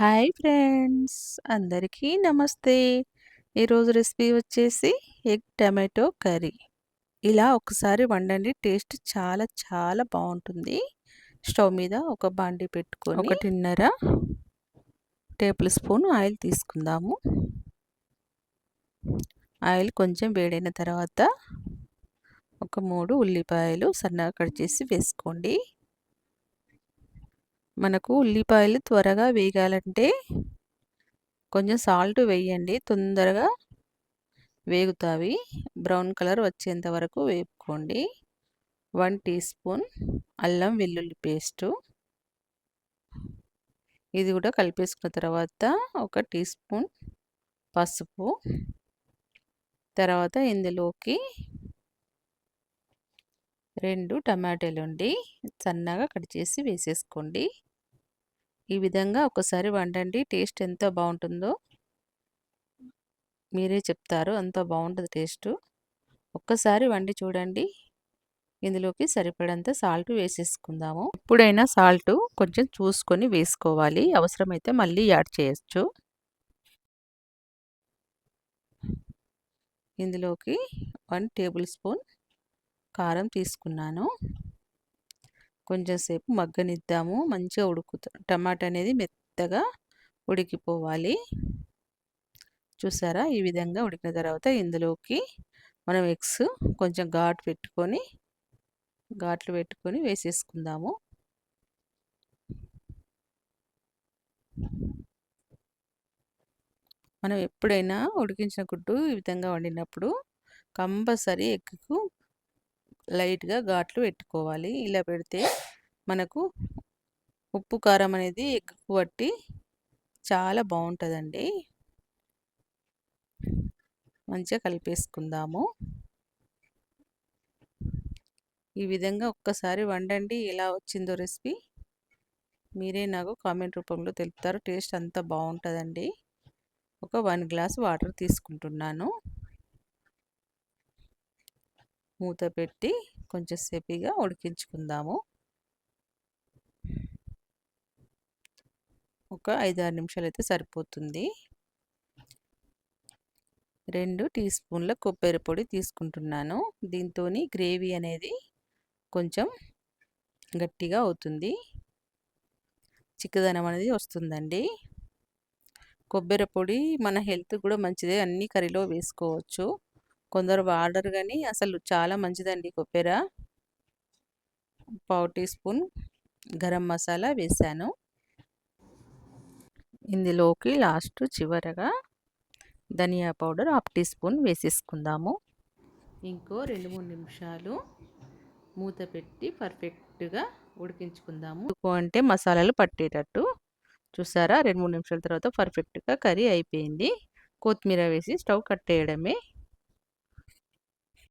Hi friends. అందరికీ నమస్తే. ఈరోజు రెసిపీ వచ్చేసి ఎగ్ టమాటో కర్రీ. ఇలా ఒకసారి వండండి. టేస్ట్ చాలా చాలా బాగుంటుంది. స్టవ్ మీద ఒక బాండి పెట్టుకొని ఒకటిన్నర టేబుల్ స్పూన్ ఆయిల్ తీసుకుందాము. ఆయిల్ కొంచెం వేడైన తర్వాత ఒక మూడు ఉల్లిపాయలు సన్నగా కట్ చేసి వేసుకోండి. మనకు ఉల్లిపాయలు త్వరగా వేగాలంటే కొంచెం సాల్ట్ వేయండి. తొందరగా వేగుతావి. బ్రౌన్ కలర్ వచ్చేంత వరకు వేపుకోండి. వన్ టీ స్పూన్ అల్లం వెల్లుల్లి పేస్టు ఇది కూడా కలిపేసుకున్న తర్వాత ఒక టీ స్పూన్ పసుపు. తర్వాత ఇందులోకి రెండు టమాటాలు ఉండి సన్నగా కట్ చేసి వేసేసుకోండి. ఈ విధంగా ఒకసారి వండండి. టేస్ట్ ఎంత బాగుంటుందో మీరే చెప్తారు. అంత బాగుంటుంది టేస్ట్. ఒక్కసారి వండి చూడండి. ఇందులోకి సరిపడంత సాల్ట్ వేసేసుకుందాము. ఎప్పుడైనా సాల్ట్ కొంచెం చూసుకొని వేసుకోవాలి. అవసరమైతే మళ్ళీ యాడ్ చేయొచ్చు. ఇందులోకి వన్ టేబుల్ స్పూన్ కారం తీసుకున్నాను. కొంచెం సేపు మగ్గనిద్దాము. మంచిగా ఉడుకుతా టమాటా అనేది మెత్తగా ఉడికిపోవాలి. చూసారా? ఈ విధంగా ఉడికిన తర్వాత ఇందులోకి మనం ఎగ్స్ కొంచెం ఘాటు పెట్టుకొని ఘాట్లు పెట్టుకొని వేసేసుకుందాము. మనం ఎప్పుడైనా ఉడికించిన గుడ్డు ఈ విధంగా వండినప్పుడు కంపల్సరీ ఎగ్కు లైట్గా ఘాట్లు పెట్టుకోవాలి. ఇలా పెడితే మనకు ఉప్పు కారం అనేది ఎక్కువ పట్టి చాలా బాగుంటుందండి. మంచిగా కలిపేసుకుందాము. ఈ విధంగా ఒక్కసారి వండండి. ఎలా వచ్చిందో రెసిపీ మీరే నాకు కామెంట్ రూపంలో తెలుపుతారు. టేస్ట్ అంతా బాగుంటుందండి. ఒక వన్ గ్లాస్ వాటర్ తీసుకుంటున్నాను. మూత పెట్టి కొంచెం సేపిగా ఉడికించుకుందాము. ఒక ఐదు ఆరు నిమిషాలు అయితే సరిపోతుంది. రెండు టీ స్పూన్ల కొబ్బరి పొడి తీసుకుంటున్నాను. దీంతో గ్రేవీ అనేది కొంచెం గట్టిగా అవుతుంది. చిక్కదనం అనేది వస్తుందండి. కొబ్బరి పొడి మన హెల్త్ కూడా మంచిదే. అన్ని కర్రీలో వేసుకోవచ్చు. కొందరు వాడరు కానీ అసలు చాలా మంచిదండి కొబ్బెర. పావు టీ స్పూన్ గరం మసాలా వేసాను. ఇందులోకి లాస్ట్ చివరగా ధనియా పౌడర్ హాఫ్ టీ స్పూన్ వేసేసుకుందాము. ఇంకో రెండు మూడు నిమిషాలు మూత పెట్టి పర్ఫెక్ట్గా ఉడికించుకుందాము. అంటే మసాలాలు పట్టేటట్టు. చూసారా? రెండు మూడు నిమిషాల తర్వాత పర్ఫెక్ట్గా కర్రీ అయిపోయింది. కొత్తిమీర వేసి స్టవ్ కట్టేయడమే